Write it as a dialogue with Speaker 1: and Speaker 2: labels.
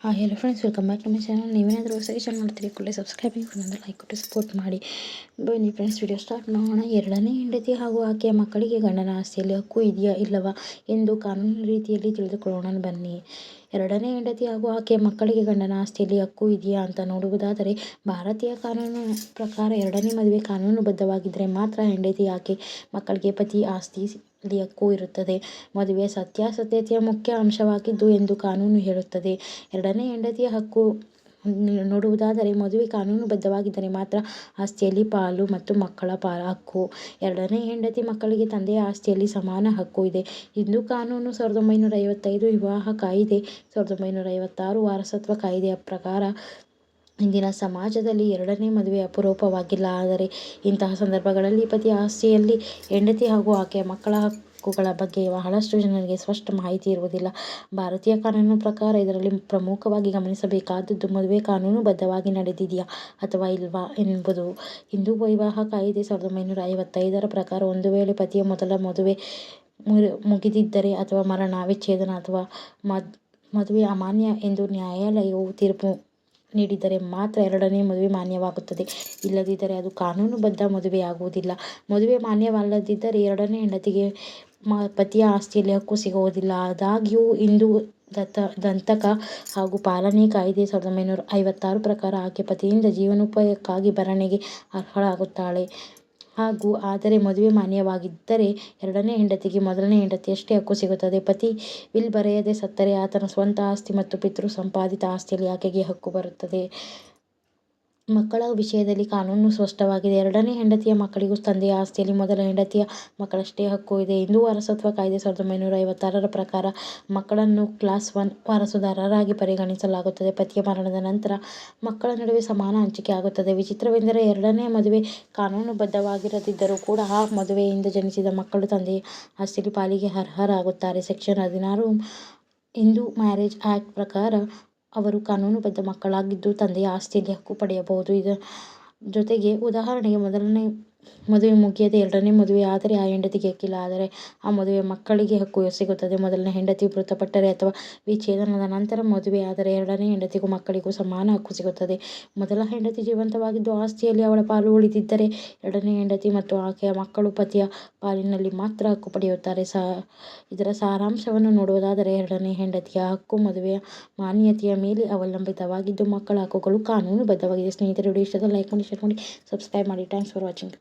Speaker 1: Hello friends welcome back ನಮ್ಮ channel ನೀವೇನಾದರೂ ಹೊಸದಾಗಿ ಚಾನಲ್ ನೋಡ್ತೀರಿ ಕೂಡಲೇ ಸಬ್ಸ್ಕ್ರೈಬಿಂಗ್ ಒಂದು ಲೈಕ್ ಕೊಟ್ಟು ಸಪೋರ್ಟ್ ಮಾಡಿ. ಬನ್ನಿ ಫ್ರೆಂಡ್ಸ್ ವಿಡಿಯೋ ಸ್ಟಾರ್ಟ್ ಮಾಡೋಣ. ಎರಡನೇ ಹೆಂಡತಿ ಹಾಗೂ ಆಕೆಯ ಮಕ್ಕಳಿಗೆ ಗಂಡನ ಆಸ್ತಿಯಲ್ಲಿ ಹಕ್ಕು ಇದೆಯಾ, ಇಲ್ಲವಾ ಎಂದು ಕಾನೂನು ರೀತಿಯಲ್ಲಿ ತಿಳಿದುಕೊಳ್ಳೋಣ ಬನ್ನಿ. ಎರಡನೇ ಹೆಂಡತಿ ಹಾಗೂ ಆಕೆಯ ಮಕ್ಕಳಿಗೆ ಗಂಡನ ಆಸ್ತಿಯಲ್ಲಿ ಹಕ್ಕು ಇದೆಯಾ ಅಂತ ನೋಡುವುದಾದರೆ, ಭಾರತೀಯ ಕಾನೂನು ಪ್ರಕಾರ ಎರಡನೇ ಮದುವೆ ಕಾನೂನುಬದ್ಧವಾಗಿದ್ದರೆ ಮಾತ್ರ ಹೆಂಡತಿ ಆಕೆ ಮಕ್ಕಳಿಗೆ ಪತಿ ಆಸ್ತಿ ಅಲ್ಲಿ ಹಕ್ಕು ಇರುತ್ತದೆ. ಮದುವೆ ಸತ್ಯಾಸತ್ಯತೆಯ ಮುಖ್ಯ ಅಂಶವಾಗಿದ್ದು ಎಂದು ಕಾನೂನು ಹೇಳುತ್ತದೆ. ಎರಡನೇ ಹೆಂಡತಿಯ ಹಕ್ಕು ನೋಡುವುದಾದರೆ ಮದುವೆ ಕಾನೂನುಬದ್ಧವಾಗಿದ್ದರೆ ಮಾತ್ರ ಆಸ್ತಿಯಲ್ಲಿ ಪಾಲು ಮತ್ತು ಮಕ್ಕಳ ಪಾಲ ಹಕ್ಕು. ಎರಡನೇ ಹೆಂಡತಿ ಮಕ್ಕಳಿಗೆ ತಂದೆಯ ಆಸ್ತಿಯಲ್ಲಿ ಸಮಾನ ಹಕ್ಕು ಇದೆ. ಹಿಂದೂ ಕಾನೂನು ಸಾವಿರದ ಒಂಬೈನೂರ ಐವತ್ತೈದು ವಿವಾಹ ಕಾಯಿದೆ. ಸಾವಿರದ ಒಂಬೈನೂರ ಐವತ್ತಾರು ವಾರಸತ್ವ ಕಾಯ್ದೆಯ ಪ್ರಕಾರ ಇಂದಿನ ಸಮಾಜದಲ್ಲಿ ಎರಡನೇ ಮದುವೆ ಅಪರೂಪವಾಗಿಲ್ಲ. ಆದರೆ ಇಂತಹ ಸಂದರ್ಭಗಳಲ್ಲಿ ಪತಿ ಆಸ್ತಿಯಲ್ಲಿ ಹೆಂಡತಿ ಹಾಗೂ ಆಕೆಯ ಮಕ್ಕಳ ಹಕ್ಕುಗಳ ಬಗ್ಗೆ ಬಹಳಷ್ಟು ಜನರಿಗೆ ಸ್ಪಷ್ಟ ಮಾಹಿತಿ ಇರುವುದಿಲ್ಲ. ಭಾರತೀಯ ಕಾನೂನು ಪ್ರಕಾರ ಇದರಲ್ಲಿ ಪ್ರಮುಖವಾಗಿ ಗಮನಿಸಬೇಕಾದದ್ದು ಮದುವೆ ಕಾನೂನುಬದ್ಧವಾಗಿ ನಡೆದಿದೆಯಾ ಅಥವಾ ಇಲ್ವಾ ಎಂಬುದು. ಹಿಂದೂ ವಿವಾಹ ಕಾಯಿದೆ ಸಾವಿರದ ಒಂಬೈನೂರ ಐವತ್ತೈದರ ಪ್ರಕಾರ ಒಂದು ವೇಳೆ ಪತಿಯ ಮೊದಲ ಮದುವೆ ಮುಗಿದಿದ್ದರೆ ಅಥವಾ ಮರಣ, ವಿಚ್ಛೇದನ ಅಥವಾ ಮದ್, ಮದುವೆ ಅಮಾನ್ಯ ಎಂದು ನ್ಯಾಯಾಲಯವು ತೀರ್ಪು ನೀಡಿದರೆ ಮಾತ್ರ ಎರಡನೇ ಮದುವೆ ಮಾನ್ಯವಾಗುತ್ತದೆ. ಇಲ್ಲದಿದ್ದರೆ ಅದು ಕಾನೂನುಬದ್ಧ ಮದುವೆಯಾಗುವುದಿಲ್ಲ. ಮದುವೆ ಮಾನ್ಯವಲ್ಲದಿದ್ದರೆ ಎರಡನೇ ಹೆಂಡತಿಗೆ ಮ, ಪತಿಯ ಆಸ್ತಿಯಲ್ಲಿ ಹಕ್ಕು ಸಿಗುವುದಿಲ್ಲ. ಆದಾಗ್ಯೂ, ಇಂದು ದತ್ತ, ದಂತಕ ಹಾಗೂ ಪಾಲನೆ ಕಾಯ್ದೆ ಸಾವಿರದ ಒಂಬೈನೂರ ಐವತ್ತಾರು ಪ್ರಕಾರ ಆಕೆ ಪತಿಯಿಂದ ಜೀವನೋಪಾಯಕ್ಕಾಗಿ ಭರಣೆಗೆ ಅರ್ಹಳಾಗುತ್ತಾಳೆ. ಹಾಗೂ ಆದರೆ ಮದುವೆ ಮಾನ್ಯವಾಗಿದ್ದರೆ ಎರಡನೇ ಹೆಂಡತಿಗೆ ಮೊದಲನೇ ಹೆಂಡತಿಯಷ್ಟೇ ಹಕ್ಕು ಸಿಗುತ್ತದೆ. ಪತಿ ವಿಲ್ ಬರೆಯದೆ ಸತ್ತರೆ, ಆತನ ಸ್ವಂತ ಆಸ್ತಿ ಮತ್ತು ಪಿತೃ ಸಂಪಾದಿತ ಆಸ್ತಿಯಲ್ಲಿ ಆಕೆಗೆ ಹಕ್ಕು ಬರುತ್ತದೆ. ಮಕ್ಕಳ ವಿಷಯದಲ್ಲಿ ಕಾನೂನು ಸ್ಪಷ್ಟವಾಗಿದೆ. ಎರಡನೇ ಹೆಂಡತಿಯ ಮಕ್ಕಳಿಗೂ ತಂದೆಯ ಆಸ್ತಿಯಲ್ಲಿ ಮೊದಲ ಹೆಂಡತಿಯ ಮಕ್ಕಳಷ್ಟೇ ಹಕ್ಕು ಇದೆ. ಹಿಂದೂ ವಾರಸತ್ವ ಕಾಯ್ದೆ ಸಾವಿರದ ಒಂಬೈನೂರ ಐವತ್ತಾರರ ಪ್ರಕಾರ ಮಕ್ಕಳನ್ನು ಕ್ಲಾಸ್ ಒನ್ ವಾರಸುದಾರರಾಗಿ ಪರಿಗಣಿಸಲಾಗುತ್ತದೆ. ಪತಿಯ ಮರಣದ ನಂತರ ಮಕ್ಕಳ ನಡುವೆ ಸಮಾನ ಹಂಚಿಕೆ ಆಗುತ್ತದೆ. ವಿಚಿತ್ರವೆಂದರೆ ಎರಡನೇ ಮದುವೆ ಕಾನೂನುಬದ್ಧವಾಗಿರದಿದ್ದರೂ ಕೂಡ ಆ ಮದುವೆಯಿಂದ ಜನಿಸಿದ ಮಕ್ಕಳು ತಂದೆಯ ಆಸ್ತಿಯಲ್ಲಿ ಪಾಲಿಗೆ ಅರ್ಹರಾಗುತ್ತಾರೆ. ಸೆಕ್ಷನ್ ಹದಿನಾರು ಹಿಂದೂ ಮ್ಯಾರೇಜ್ ಆ್ಯಕ್ಟ್ ಪ್ರಕಾರ ಅವರು ಕಾನೂನುಬದ್ಧ ಮಕ್ಕಳಾಗಿದ್ದು ತಂದೆಯ ಆಸ್ತಿಯಲ್ಲಿ ಹಕ್ಕು ಪಡೆಯಬಹುದು. ಇದರ ಜೊತೆಗೆ ಉದಾಹರಣೆಗೆ ಮೊದಲನೇ ಮದುವೆ ಮುಗಿಯದೆ ಎರಡನೇ ಮದುವೆ ಆದರೆ ಆ ಹೆಂಡತಿಗೆ ಹಕ್ಕಿಲ್ಲ. ಆದರೆ ಆ ಮದುವೆ ಮಕ್ಕಳಿಗೆ ಹಕ್ಕು ಸಿಗುತ್ತದೆ. ಮೊದಲನೇ ಹೆಂಡತಿ ಮೃತಪಟ್ಟರೆ ಅಥವಾ ವಿಚ್ಛೇದನದ ನಂತರ ಮದುವೆ ಆದರೆ ಎರಡನೇ ಹೆಂಡತಿಗೂ ಮಕ್ಕಳಿಗೂ ಸಮಾನ ಹಕ್ಕು ಸಿಗುತ್ತದೆ. ಮೊದಲ ಹೆಂಡತಿ ಜೀವಂತವಾಗಿದ್ದು ಆಸ್ತಿಯಲ್ಲಿ ಅವಳ ಪಾಲು ಉಳಿದಿದ್ದರೆ ಎರಡನೇ ಹೆಂಡತಿ ಮತ್ತು ಆಕೆಯ ಮಕ್ಕಳು ಪತಿಯ ಪಾಲಿನಲ್ಲಿ ಮಾತ್ರ ಹಕ್ಕು ಪಡೆಯುತ್ತಾರೆ. ಸ, ಇದರ ಸಾರಾಂಶವನ್ನು ನೋಡುವುದಾದರೆ ಎರಡನೇ ಹೆಂಡತಿಯ ಹಕ್ಕು ಮದುವೆಯ ಮಾನ್ಯತೆಯ ಮೇಲೆ ಅವಲಂಬಿತವಾಗಿದ್ದು ಮಕ್ಕಳ ಹಕ್ಕುಗಳು ಕಾನೂನುಬದ್ಧವಾಗಿದೆ. ಸ್ನೇಹಿತರೆ, ವಿಡಿಯೋ ಇಷ್ಟದ ಲೈಕ್ ಮಾಡಿ ಶೇರ್ ಮಾಡಿ ಸಬ್ಸ್ಕ್ರೈಬ್ ಮಾಡಿ. Thanks for watching